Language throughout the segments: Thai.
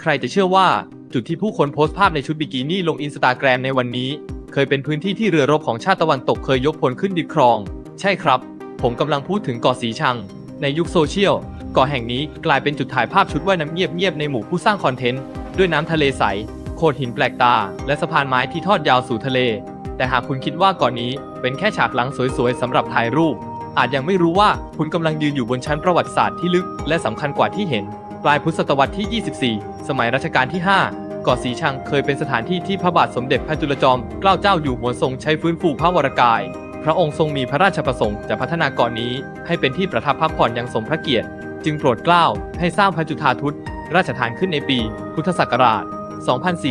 ใครจะเชื่อว่าจุดที่ผู้คนโพสต์ภาพในชุดบิกินี่ลงอินสตาแกรมในวันนี้ เคยเป็นพื้นที่ที่เรือรบของชาติตะวันตกเคยยกพลขึ้นดิบครอง ใช่ครับ ผมกำลังพูดถึงเกาะสีชัง ในยุคโซเชียลเกาะแห่งนี้กลายเป็นจุดถ่ายภาพชุดว่ายน้ำเงียบๆในหมู่ผู้สร้างคอนเทนต์ด้วยน้ำทะเลใสโขดหินแปลกตา และสะพานไม้ที่ทอดยาวสู่ทะเล แต่หากคุณคิดว่าเกาะนี้เป็นแค่ฉากหลังสวยๆสำหรับถ่ายรูป อาจยังไม่รู้ว่าคุณกำลังยืนอยู่บนชั้นประวัติศาสตร์ที่ลึกและสำคัญกว่าที่เห็น ปลายพุทธศตวรรษที่ 24 สมัยรัชกาลที่ 5 เกาะสีชังเคยเป็นสถานที่ที่พระบาทสมเด็จพระจุลจอมเกล้าเจ้าอยู่หัวทรงใช้ฟื้นฟูพระวรกาย พระองค์ทรงมีพระราชประสงค์จะพัฒนาเกาะนี้ให้เป็นที่ประทับพักผ่อนอย่างสมพระเกียรติ จึงโปรดเกล้าให้สร้างพระจุฑาทุตราชฐานขึ้นในปี พุทธศักราช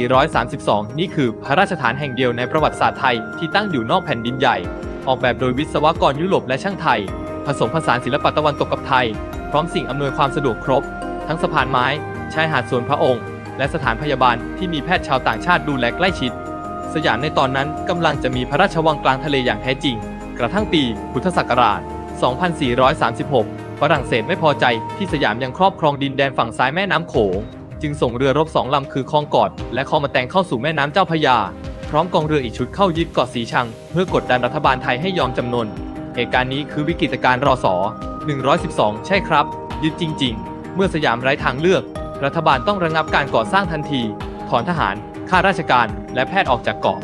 2432 นี่คือพระราชฐานแห่งเดียวในประวัติศาสตร์ไทยที่ตั้งอยู่นอกแผ่นดินใหญ่ ออกแบบโดยวิศวกรยุโรปและช่างไทย ผสมผสานศิลปะตะวันตกกับไทย พร้อมสิ่งอำนวยความสะดวกครบ ทั้งสะพานไม้ชายหาดส่วนพระองค์ และสถานพยาบาลที่มีแพทย์ชาวต่างชาติดูแลใกล้ชิด สยามในตอนนั้นกำลังจะมีพระราชวังกลางทะเลอย่างแท้จริง กระทั่งปีพุทธศักราช 2436 ฝรั่งเศสไม่พอใจที่สยามยังครอบครองดินแดนฝั่งซ้ายแม่น้ำโขง จึงส่งเรือรบสองลำคือคลองกอด และคลองมาแตงเข้าสู่แม่น้ำเจ้าพระยา พร้อมกองเรืออีกชุดเข้ายึดเกาะสีชัง เพื่อกดดันรัฐบาลไทยให้ยอมจำนนเหตุการณ์นี้คือวิกฤตการณ์รอสอ112 ใช่ครับ ยึดจริง ๆ มื่อสยามไร้ทางเลือก รัฐบาลต้องระงับการก่อสร้างทันที ถอนทหาร ข้าราชการ และแพทย์ออกจากเกาะ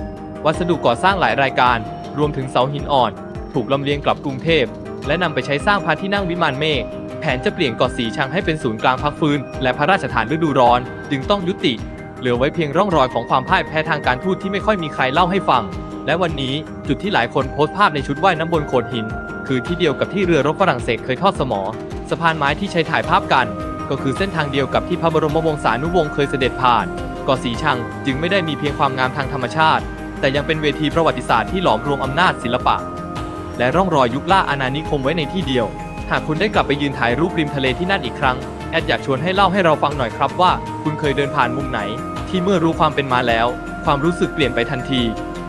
วัสดุก่อสร้างหลายรายการ รวมถึงเสาหินอ่อน ถูกลำเลียงกลับกรุงเทพ และนำไปใช้สร้างพระที่นั่งวิมานเมฆ แผนจะเปลี่ยนเกาะสีชังให้เป็นศูนย์กลางพักฟื้น และพระราชฐานฤดูร้อน จึงต้องยุติ เหลือไว้เพียงร่องรอยของความพ่ายแพ้ทางการทูตที่ไม่ค่อยมีใครเล่าให้ฟัง และวันนี้จุดที่หลายคนโพสต์ภาพในชุดว่ายน้ำบนโขดหินคือที่เดียวกับที่เรือรบฝรั่งเศสเคยทอดสมอ สะพานไม้ที่ใช้ถ่ายภาพกัน ก็คือเส้นทางเดียวกับที่พระบรมวงศานุวงศ์เคยเสด็จผ่านกาะสีชังจึงไม่ได้มีเพียงความงามทางธรรมชาติ แต่ยังเป็นเวทีประวัติศาสตร์ที่หลอมรวมอำนาจศิลปะ และร่องรอยยุคล่าอาณานิคมไว้ในที่เดียว หากคุณได้กลับไปยืนถ่ายรูปริมทะเลที่นั่นอีกครั้ง แอดอยากชวนให้เล่าให้เราฟังหน่อยครับว่า คุณเคยเดินผ่านมุมไหน ที่เมื่อรู้ความเป็นมาแล้ว ความรู้สึกเปลี่ยนไปทันที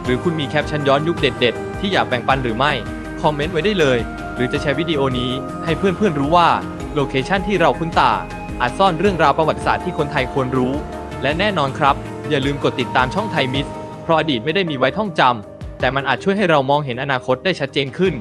หรือคุณมีแคปชั่นย้อนยุคเด็ด ๆ ที่อยากแบ่งปันหรือไม่ คอมเมนต์ไว้ได้เลย หรือจะแชร์วิดีโอนี้ให้เพื่อนๆรู้ว่า โลเคชันที่เราคุ้นตา อาจซ่อนเรื่องราวประวัติศาสตร์ที่คนไทยควรรู้ และแน่นอนครับ อย่าลืมกดติดตามช่องไทยมิสเพราะอดีตไม่ได้มีไว้ท่องจำแต่มันอาจช่วยให้เรามองเห็นอนาคตได้ชัดเจนขึ้น